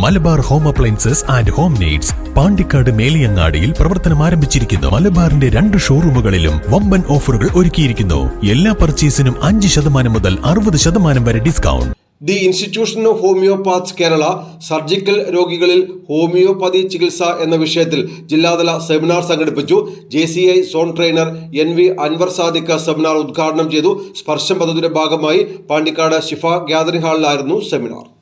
Malabar home appliances and home needs Pandikkad മേലിയങ്ങാടിയിൽ പ്രവർത്തനം ആരംഭിച്ചിരിക്കുന്നു. മലബാറിന്റെ രണ്ട് ഷോറൂമുകളിലും വമ്പൻ ഓഫറുകൾ ഒരുക്കിയിരിക്കുന്നു. എല്ലാ പർച്ചേസിനും അഞ്ച് ശതമാനം മുതൽ അറുപത് ശതമാനം വരെ discount. The institution of homoeopaths Kerala surgical രോഗികളിൽ ഹോമിയോപ്പതി ചികിത്സ എന്ന വിഷയത്തിൽ ജില്ലാതല സെമിനാർ സംഘടിപ്പിച്ചു. J C I zone trainer N V Anvar Sadiq seminar ഉദ്ഘാടനം ചെയ്തു. സ്പർശം പദ്ധതിയുടെ ഭാഗമായി പാണ്ടിക്കാട് ഷിഫ ഗ്യാതറിംഗ് ഹാളിലായിരുന്നു സെമിനാർ.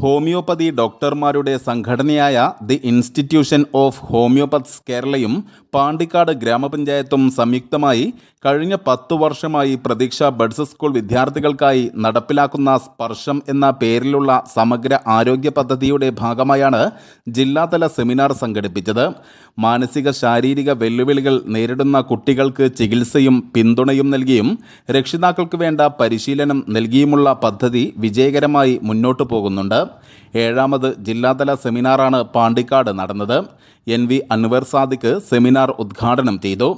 ഹോമിയോപ്പതി ഡോക്ടർമാരുടെ സംഘടനയായ ദി ഇൻസ്റ്റിറ്റ്യൂഷൻ ഓഫ് ഹോമിയോപത്സ് കേരളയും പാണ്ടിക്കാട് ഗ്രാമപഞ്ചായത്തും സംയുക്തമായി കഴിഞ്ഞ പത്തു വർഷമായി പ്രതീക്ഷ ബഡ്സ് സ്കൂൾ വിദ്യാർത്ഥികൾക്കായി നടപ്പിലാക്കുന്ന സ്പർശം എന്ന പേരിലുള്ള സമഗ്ര ആരോഗ്യ പദ്ധതിയുടെ ഭാഗമായാണ് ജില്ലാതല സെമിനാർ സംഘടിപ്പിച്ചത്. മാനസിക ശാരീരിക വെല്ലുവിളികൾ നേരിടുന്ന കുട്ടികൾക്ക് ചികിത്സയും പിന്തുണയും നൽകിയും രക്ഷിതാക്കൾക്ക് വേണ്ട പരിശീലനം നൽകിയുമുള്ള പദ്ധതി വിജയകരമായി മുന്നോട്ടു പോകുന്നുണ്ട്. ഏഴാമത് ജില്ലാതല സെമിനാറാണ് പാണ്ടിക്കാട് നടന്നത്. N V Anwar Sadiq seminar ഉദ്ഘാടനം ചെയ്തു.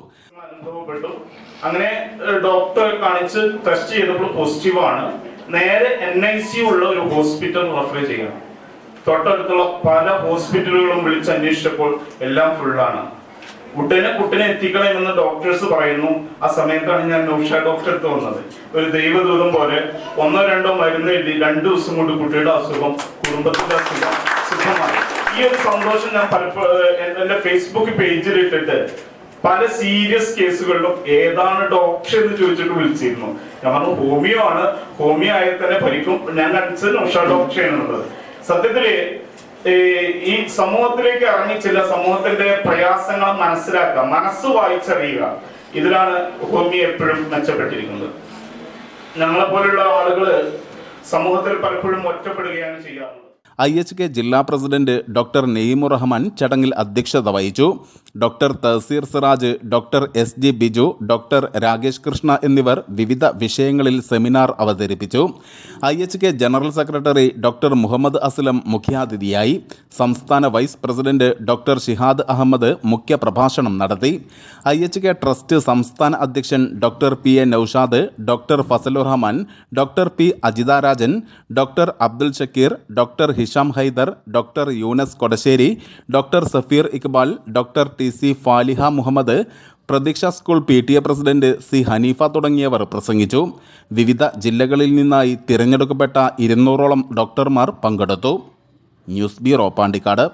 അങ്ങനെ ഡോക്ടർ കാണിച്ച് ടെസ്റ്റ് ചെയ്തപ്പോൾ പോസിറ്റീവ് ആണ് നേരെ എൻ ഐ സി ഉള്ള ഒരു ഹോസ്പിറ്റൽ റെഫർ ചെയ്യണം. തൊട്ടടുത്തുള്ള പല ഹോസ്പിറ്റലുകളും വിളിച്ച് അന്വേഷിച്ചപ്പോൾ എല്ലാം ഫുള്ളാണ് ഉടനെ കുട്ടിനെ എത്തിക്കണമെന്ന് ഡോക്ടേഴ്സ് പറയുന്നു. ആ സമയത്താണ് ഞാൻ നൗഷ ഡോക്ടർ അടുത്ത് വന്നത്. ഒരു ദൈവദൂതം പോലെ ഒന്നോ രണ്ടോ മരുന്ന് എഴുതി രണ്ടു ദിവസം കൊണ്ട് കുട്ടിയുടെ അസുഖം കുടുംബത്തിന്റെ അസുഖം സുഖമായി. ഈ ഒരു സന്തോഷം ഞാൻ പലപ്പോഴും എന്റെ ഫേസ്ബുക്ക് പേജിൽ ഇട്ടിട്ട് പല സീരിയസ് കേസുകളിലും ഏതാണ് ഡോക്ടർ എന്ന് ചോദിച്ചിട്ട് വിളിച്ചിരുന്നു. ഞാൻ പറഞ്ഞു ഹോമിയോ ആണ്. ഹോമിയോ ആയാൽ തന്നെ ഭരിക്കും. ഞാൻ കാണിച്ചത് നൗഷ ഡോക്ടറാണ് എന്നുള്ളത് സത്യത്തിൽ ഈ സമൂഹത്തിലേക്ക് ഇറങ്ങി ചില സമൂഹത്തിന്റെ പ്രയാസങ്ങൾ മനസ്സിലാക്കുക മനസ്സ് വായിച്ചറിയുക. ഇതിലാണ് ഹോമി എപ്പോഴും മെച്ചപ്പെട്ടിരിക്കുന്നത്. ഞങ്ങളെ പോലുള്ള ആളുകൾ സമൂഹത്തിൽ പലപ്പോഴും ഒറ്റപ്പെടുകയാണ് ചെയ്യാറുള്ളത്. ഐ എച്ച് കെ ജില്ലാ പ്രസിഡന്റ് ഡോക്ടർ നെയ്മു റഹ്മാൻ ചടങ്ങിൽ അധ്യക്ഷത വഹിച്ചു. Doctor Thaseer Siraj doctor S G Biju doctor Rakesh Krishna എന്നിവർ വിവിധ വിഷയങ്ങളിൽ സെമിനാർ അവതരിപ്പിച്ചു. I H K general secretary doctor Muhammad Aslam മുഖ്യാതിഥിയായി സംസ്ഥാന vice president doctor Shihad Ahmed മുഖ്യ പ്രഭാഷണം നടത്തി. ഐ എച്ച് കെ ട്രസ്റ്റ് സംസ്ഥാന അധ്യക്ഷൻ doctor P A Noushad doctor Fazlurahman doctor P Ajitharajan doctor Abdul Shakeer doctor Hisham Haider doctor Younus Kodassery doctor Safeer Iqbal doctor T C Faliha Muhammad Pratheeksha school P T A president C Haneefa തുടങ്ങിയവർ പ്രസംഗിച്ചു. വിവിധ ജില്ലകളിൽ നിന്നായി തിരഞ്ഞെടുക്കപ്പെട്ട ഇരുന്നൂറോളം ഡോക്ടർമാർ പങ്കെടുത്തു. News bureau Pandikkad.